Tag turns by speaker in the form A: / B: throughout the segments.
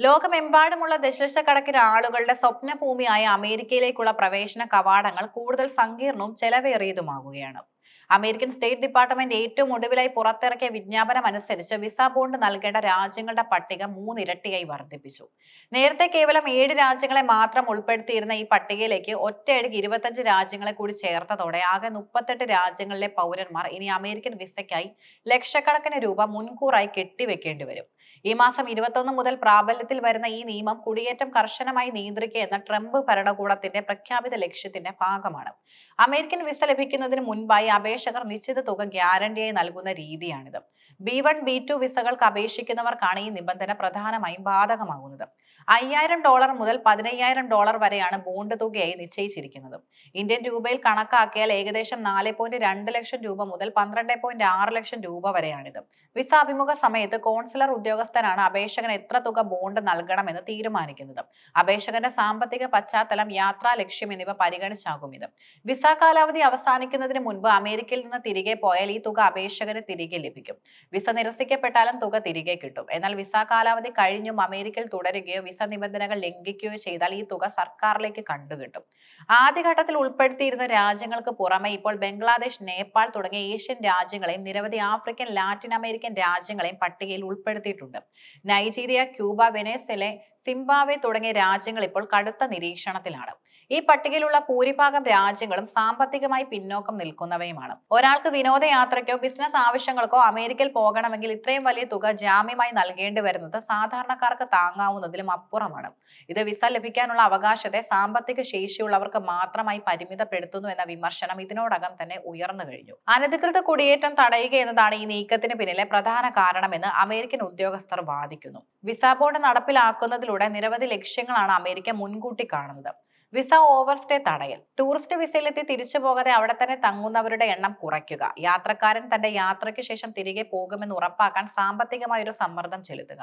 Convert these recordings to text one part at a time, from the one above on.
A: ലോകമെമ്പാടുമുള്ള ദശലക്ഷക്കണക്കിന് ആളുകളുടെ സ്വപ്നഭൂമിയായ അമേരിക്കയിലേക്കുള്ള പ്രവേശന കവാടങ്ങൾ കൂടുതൽ സങ്കീർണവും ചെലവേറിയതുമാകുകയാണ് അമേരിക്കൻ സ്റ്റേറ്റ് ഡിപ്പാർട്ട്മെന്റ് ഏറ്റവും ഒടുവിലായി പുറത്തിറക്കിയ വിജ്ഞാപനം അനുസരിച്ച് വിസ ബോണ്ട് നൽകേണ്ട രാജ്യങ്ങളുടെ പട്ടിക മൂന്നിരട്ടിയായി വർദ്ധിപ്പിച്ചു. നേരത്തെ കേവലം ഏഴ് രാജ്യങ്ങളെ മാത്രം ഉൾപ്പെടുത്തിയിരുന്ന ഈ പട്ടികയിലേക്ക് ഒറ്റയടിക്ക് ഇരുപത്തഞ്ച് രാജ്യങ്ങളെ കൂടി ചേർത്തതോടെ ആകെ മുപ്പത്തെട്ട് രാജ്യങ്ങളിലെ പൗരന്മാർ ഇനി അമേരിക്കൻ വിസയ്ക്കായി ലക്ഷക്കണക്കിന് രൂപ മുൻകൂറായി കെട്ടിവെക്കേണ്ടി വരും. ഈ മാസം ഇരുപത്തൊന്ന് മുതൽ പ്രാബല്യത്തിൽ വരുന്ന ഈ നിയമം കുടിയേറ്റം കർശനമായി നിയന്ത്രിക്കുക എന്ന ട്രംപ് ഭരണകൂടത്തിന്റെ പ്രഖ്യാപിത ലക്ഷ്യത്തിന്റെ ഭാഗമാണ്. അമേരിക്കൻ വിസ ലഭിക്കുന്നതിന് മുൻപായി അപേക്ഷകർ നിശ്ചിത തുക ഗ്യാരണ്ടിയായി നൽകുന്ന രീതിയാണിത്. ബി വൺ ബി ടു വിസകൾക്ക് അപേക്ഷിക്കുന്നവർക്കാണ് ഈ നിബന്ധന പ്രധാനമായും ബാധകമാകുന്നത്. അയ്യായിരം ഡോളർ മുതൽ പതിനയ്യായിരം ഡോളർ വരെയാണ് ബോണ്ട് തുകയായി നിശ്ചയിച്ചിരിക്കുന്നത്. ഇന്ത്യൻ രൂപയിൽ കണക്കാക്കിയാൽ ഏകദേശം നാല് പോയിന്റ് രണ്ട് ലക്ഷം രൂപ മുതൽ പന്ത്രണ്ട് പോയിന്റ് ആറ് ലക്ഷം രൂപ വരെയാണിത്. വിസ അഭിമുഖ സമയത്ത് കോൺസുലർ ഉദ്യോഗസ്ഥനാണ് അപേക്ഷകൻ എത്ര തുക ബോണ്ട് നൽകണമെന്ന് തീരുമാനിക്കുന്നത്. അപേക്ഷകന്റെ സാമ്പത്തിക പശ്ചാത്തലം യാത്രാ ലക്ഷ്യം എന്നിവ പരിഗണിച്ചാകും ഇത്. വിസ കാലാവധി അവസാനിക്കുന്നതിന് മുൻപ് അമേരിക്കയിൽ നിന്ന് തിരികെ പോയാൽ ഈ തുക അപേക്ഷകന് തിരികെ ലഭിക്കും. വിസ നിരസിക്കപ്പെട്ടാലും തുക തിരികെ കിട്ടും. എന്നാൽ വിസ കാലാവധി കഴിഞ്ഞും അമേരിക്കയിൽ തുടരുകയോ വിസ നിബന്ധനകൾ ലംഘിക്കുകയോ ചെയ്താൽ ഈ തുക സർക്കാരിലേക്ക് കണ്ടുകിട്ടും. ആദ്യഘട്ടത്തിൽ ഉൾപ്പെടുത്തിയിരുന്ന രാജ്യങ്ങൾക്ക് പുറമെ ഇപ്പോൾ ബംഗ്ലാദേശ് നേപ്പാൾ തുടങ്ങിയ ഏഷ്യൻ രാജ്യങ്ങളെയും നിരവധി ആഫ്രിക്കൻ ലാറ്റിൻ അമേരിക്കൻ രാജ്യങ്ങളെയും പട്ടികയിൽ ഉൾപ്പെടുത്തിയിട്ടുണ്ട്. നൈജീരിയ ക്യൂബ വെനേസ്വലെ സിംബാബ്വെ തുടങ്ങിയ രാജ്യങ്ങൾ ഇപ്പോൾ കടുത്ത നിരീക്ഷണത്തിലാണ്. ഈ പട്ടികയിലുള്ള ഭൂരിഭാഗം രാജ്യങ്ങളും സാമ്പത്തികമായി പിന്നോക്കം നിൽക്കുന്നവയുമാണ്. ഒരാൾക്ക് വിനോദയാത്രയ്ക്കോ ബിസിനസ് ആവശ്യങ്ങൾക്കോ അമേരിക്കയിൽ പോകണമെങ്കിൽ ഇത്രയും വലിയ തുക ജാമ്യമായി നൽകേണ്ടി വരുന്നത് സാധാരണക്കാർക്ക് താങ്ങാവുന്നതിലും അപ്പുറമാണ്. ഇത് വിസ ലഭിക്കാനുള്ള അവകാശത്തെ സാമ്പത്തിക ശേഷിയുള്ളവർക്ക് മാത്രമായി പരിമിതപ്പെടുത്തുന്നു എന്ന വിമർശനം ഇതിനോടകം തന്നെ ഉയർന്നു കഴിഞ്ഞു. അനധികൃത കുടിയേറ്റം തടയുക എന്നതാണ് ഈ നീക്കത്തിന് പിന്നിലെ പ്രധാന കാരണമെന്ന് അമേരിക്കൻ ഉദ്യോഗസ്ഥർ വാദിക്കുന്നു. വിസ നടപ്പിലാക്കുന്നതിലൂടെ നിരവധി ലക്ഷ്യങ്ങളാണ് അമേരിക്ക മുൻകൂട്ടി കാണുന്നത്. വിസ ഓവർസ്റ്റേ തടയൽ. ടൂറിസ്റ്റ് വിസയിലെത്തി തിരിച്ചു പോകാതെ അവിടെ തന്നെ തങ്ങുന്നവരുടെ എണ്ണം കുറയ്ക്കുക. യാത്രക്കാരൻ തന്റെ യാത്രയ്ക്ക് ശേഷം തിരികെ പോകുമെന്ന് ഉറപ്പാക്കാൻ സാമ്പത്തികമായ ഒരു സമ്മർദ്ദം ചെലുത്തുക.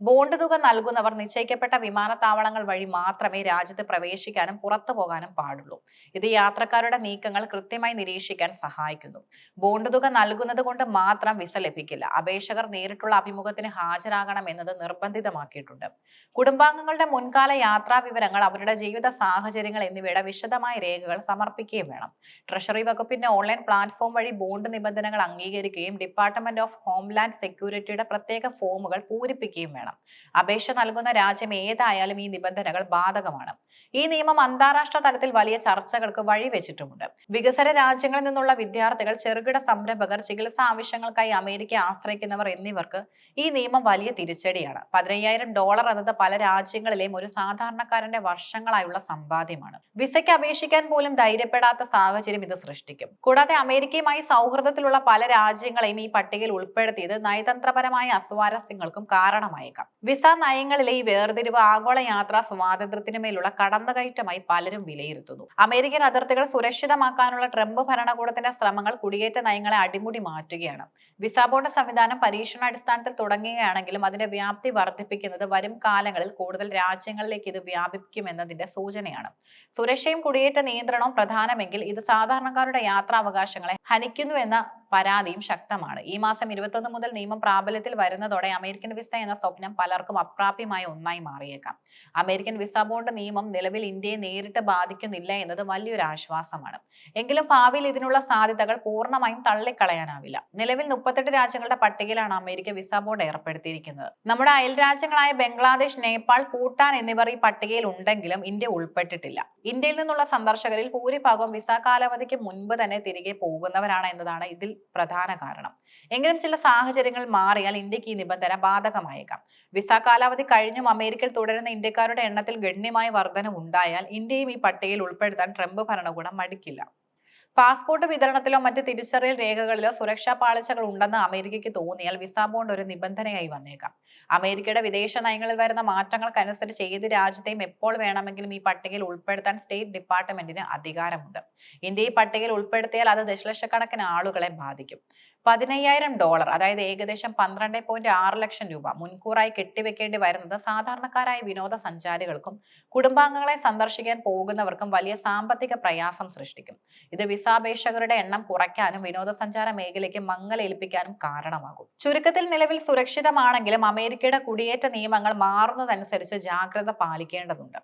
A: ബോണ്ട് തുക നൽകുന്നവർ നിശ്ചയിക്കപ്പെട്ട വിമാനത്താവളങ്ങൾ വഴി മാത്രമേ രാജ്യത്ത് പ്രവേശിക്കാനും പുറത്തു പോകാനും പാടുള്ളൂ. ഇത് യാത്രക്കാരുടെ നീക്കങ്ങൾ കൃത്യമായി നിരീക്ഷിക്കാൻ സഹായിക്കുന്നു. ബോണ്ട് തുക നൽകുന്നത് കൊണ്ട് മാത്രം വിസ ലഭിക്കില്ല. അപേക്ഷകർ നേരിട്ടുള്ള അഭിമുഖത്തിന് ഹാജരാകണം എന്നത് നിർബന്ധിതമാക്കിയിട്ടുണ്ട്. കുടുംബാംഗങ്ങളുടെ മുൻകാല യാത്രാ വിവരങ്ങൾ അവരുടെ ജീവിത സാഹചര്യങ്ങൾ എന്നിവയുടെ വിശദമായ രേഖകൾ സമർപ്പിക്കുകയും വേണം. ട്രഷറി വകുപ്പിന്റെ ഓൺലൈൻ പ്ലാറ്റ്ഫോം വഴി ബോണ്ട് നിബന്ധനകൾ അംഗീകരിക്കുകയും ഡിപ്പാർട്ട്മെന്റ് ഓഫ് ഹോംലാൻഡ് സെക്യൂരിറ്റിയുടെ പ്രത്യേക ഫോമുകൾ പൂരിപ്പിക്കുകയും വേണം. അപേക്ഷ നൽകുന്ന രാജ്യം ഏതായാലും ഈ നിബന്ധനകൾ ബാധകമാണ്. ഈ നിയമം അന്താരാഷ്ട്ര തലത്തിൽ വലിയ ചർച്ചകൾക്ക് വഴിവെച്ചിട്ടുമുണ്ട്. വികസന രാജ്യങ്ങളിൽ നിന്നുള്ള വിദ്യാർത്ഥികൾ ചെറുകിട സംരംഭകർ ചികിത്സാ ആവശ്യങ്ങൾക്കായി അമേരിക്ക ആശ്രയിക്കുന്നവർ എന്നിവർക്ക് ഈ നിയമം വലിയ തിരിച്ചടിയാണ്. പതിനയ്യായിരം ഡോളർ എന്നത് പല രാജ്യങ്ങളിലെയും ഒരു സാധാരണക്കാരന്റെ വർഷങ്ങളായുള്ള സമ്പാദ്യമാണ് വിസയ്ക്ക് അപേക്ഷിക്കാൻ പോലും ധൈര്യപ്പെടാത്ത സാഹചര്യം ഇത് സൃഷ്ടിക്കും. കൂടാതെ അമേരിക്കയുമായി സൗഹൃദത്തിലുള്ള പല രാജ്യങ്ങളെയും ഈ പട്ടികയിൽ ഉൾപ്പെടുത്തിയത് നയതന്ത്രപരമായ അസ്വാരസ്യങ്ങൾക്കും കാരണമായേക്കാം. വിസ നയങ്ങളിലെ ഈ വേർതിരിവ് ആഗോള യാത്രാ സ്വാതന്ത്ര്യത്തിനുമേലുള്ള കടന്നുകയറ്റമായി പലരും വിലയിരുത്തുന്നു. അമേരിക്കൻ അതിർത്തികൾ സുരക്ഷിതമാക്കാനുള്ള ട്രംപ് ഭരണകൂടത്തിന്റെ ശ്രമങ്ങൾ കുടിയേറ്റ നയങ്ങളെ അടിമുടി മാറ്റുകയാണ്. വിസ ബോർഡ് സംവിധാനം പരീക്ഷണാടിസ്ഥാനത്തിൽ തുടങ്ങുകയാണെങ്കിലും അതിന്റെ വ്യാപ്തി വർദ്ധിപ്പിക്കുന്നത് വരും കാലങ്ങളിൽ കൂടുതൽ രാജ്യങ്ങളിലേക്ക് ഇത് വ്യാപിക്കുമെന്നതിന്റെ സൂചനയാണ്. സുരക്ഷയും കുടിയേറ്റ നിയന്ത്രണവും പ്രധാനമെങ്കിൽ ഇത് സാധാരണക്കാരുടെ യാത്രാവകാശങ്ങളെ ഹനിക്കുന്നുവെന്ന പരാതിയും ശക്തമാണ്. ഈ മാസം ഇരുപത്തൊന്ന് മുതൽ നിയമം പ്രാബല്യത്തിൽ വരുന്നതോടെ അമേരിക്കൻ വിസ എന്ന സ്വപ്നം പലർക്കും അപ്രാപ്യമായ ഒന്നായി മാറിയേക്കാം. അമേരിക്കൻ വിസ ബോർഡ് നിയമം നിലവിൽ ഇന്ത്യയെ നേരിട്ട് ബാധിക്കുന്നില്ല എന്നത് വലിയൊരു ആശ്വാസമാണ്. എങ്കിലും ഭാവിയിൽ ഇതിനുള്ള സാധ്യതകൾ പൂർണമായും തള്ളിക്കളയാനാവില്ല. നിലവിൽ മുപ്പത്തെട്ട് രാജ്യങ്ങളുടെ പട്ടികയിലാണ് അമേരിക്ക വിസ ബോർഡ് ഏർപ്പെടുത്തിയിരിക്കുന്നത്. നമ്മുടെ അയൽ രാജ്യങ്ങളായ ബംഗ്ലാദേശ് നേപ്പാൾ ഭൂട്ടാൻ എന്നിവർ ഈ പട്ടികയിൽ ഉണ്ടെങ്കിലും ഇന്ത്യ ഉൾപ്പെട്ടിട്ടില്ല. ഇന്ത്യയിൽ നിന്നുള്ള സന്ദർശകരിൽ ഭൂരിഭാഗവും വിസ കാലാവധിക്ക് മുൻപ് തന്നെ തിരികെ പോകുന്നവരാണ് എന്നതാണ് ഇതിൽ പ്രധാന കാരണം. എങ്കിലും ചില സാഹചര്യങ്ങൾ മാറിയാൽ ഇന്ത്യയ്ക്ക് ഈ നിബന്ധന ബാധകമായേക്കാം. വിസ കാലാവധി കഴിഞ്ഞും അമേരിക്കയിൽ തുടരുന്ന ഇന്ത്യക്കാരുടെ എണ്ണത്തിൽ ഗണ്യമായ വർധന ഉണ്ടായാൽ ഇന്ത്യയും ഈ പട്ടികയിൽ ഉൾപ്പെടുത്താൻ ട്രംപ് ഭരണകൂടം മടിക്കില്ല. പാസ്പോർട്ട് വിതരണത്തിലോ മറ്റ് തിരിച്ചറിയൽ രേഖകളിലോ സുരക്ഷാ പാളിച്ചകൾ ഉണ്ടെന്ന് അമേരിക്കയ്ക്ക് തോന്നിയാൽ വിസ ബോണ്ട് ഒരു നിബന്ധനയായി വന്നേക്കാം. അമേരിക്കയുടെ വിദേശ നയങ്ങളിൽ വരുന്ന മാറ്റങ്ങൾക്കനുസരിച്ച് ഏത് രാജ്യത്തെയും എപ്പോൾ വേണമെങ്കിലും ഈ പട്ടികയിൽ ഉൾപ്പെടുത്താൻ സ്റ്റേറ്റ് ഡിപ്പാർട്ട്മെന്റിന് അധികാരമുണ്ട്. ഇന്ത്യ ഈ പട്ടികയിൽ ഉൾപ്പെടുത്തിയാൽ അത് ദശലക്ഷക്കണക്കിന് ആളുകളെ ബാധിക്കും. പതിനയ്യായിരം ഡോളർ അതായത് ഏകദേശം പന്ത്രണ്ട് പോയിന്റ് ആറ് ലക്ഷം രൂപ മുൻകൂറായി കെട്ടിവെക്കേണ്ടി വരുന്നത് സാധാരണക്കാരായ വിനോദസഞ്ചാരികൾക്കും കുടുംബാംഗങ്ങളെ സന്ദർശിക്കാൻ പോകുന്നവർക്കും വലിയ സാമ്പത്തിക പ്രയാസം സൃഷ്ടിക്കും. ഇത് വിസാപേക്ഷകരുടെ എണ്ണം കുറയ്ക്കാനും വിനോദസഞ്ചാര മേഖലയ്ക്ക് മങ്ങലേൽപ്പിക്കാനും കാരണമാകും. ചുരുക്കത്തിൽ നിലവിൽ സുരക്ഷിതമാണെങ്കിലും അമേരിക്കയുടെ കുടിയേറ്റ നിയമങ്ങൾ മാറുന്നതനുസരിച്ച് ജാഗ്രത പാലിക്കേണ്ടതുണ്ട്.